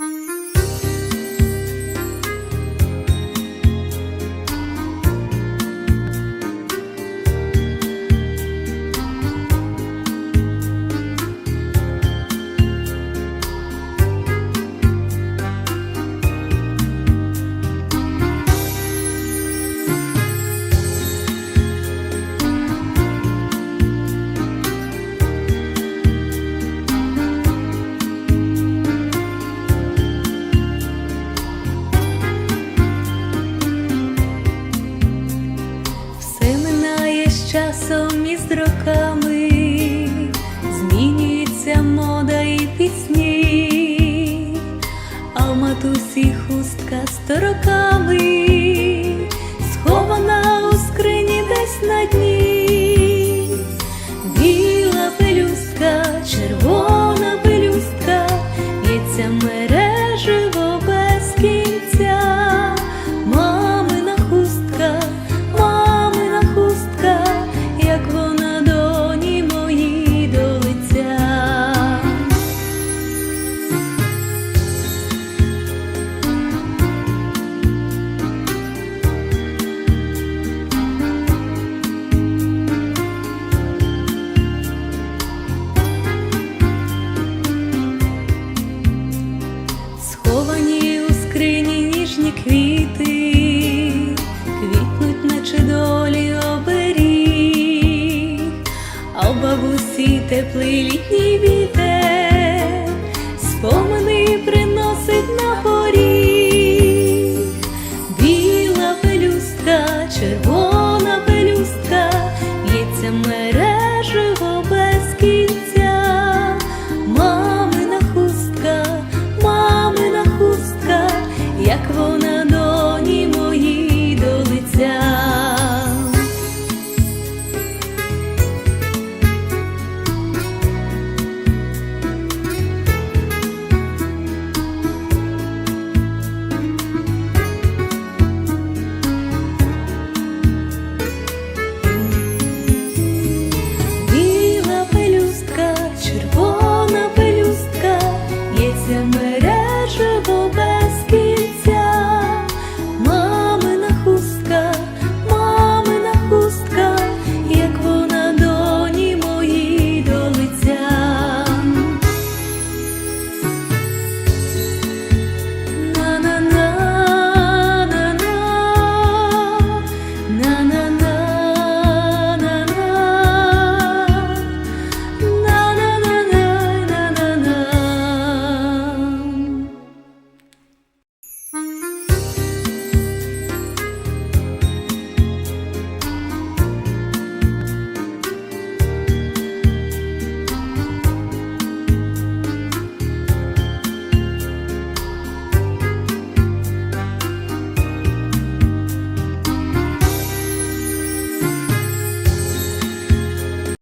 Mm-hmm. Матусі хустка сто роками, схована у скрині десь на дні, теплий літній вітер, спомини приносить на поріг. Біла пелюстка, червона пелюстка, в'ється мереживо без кінця. Мамина хустка, мамина хустка, як вона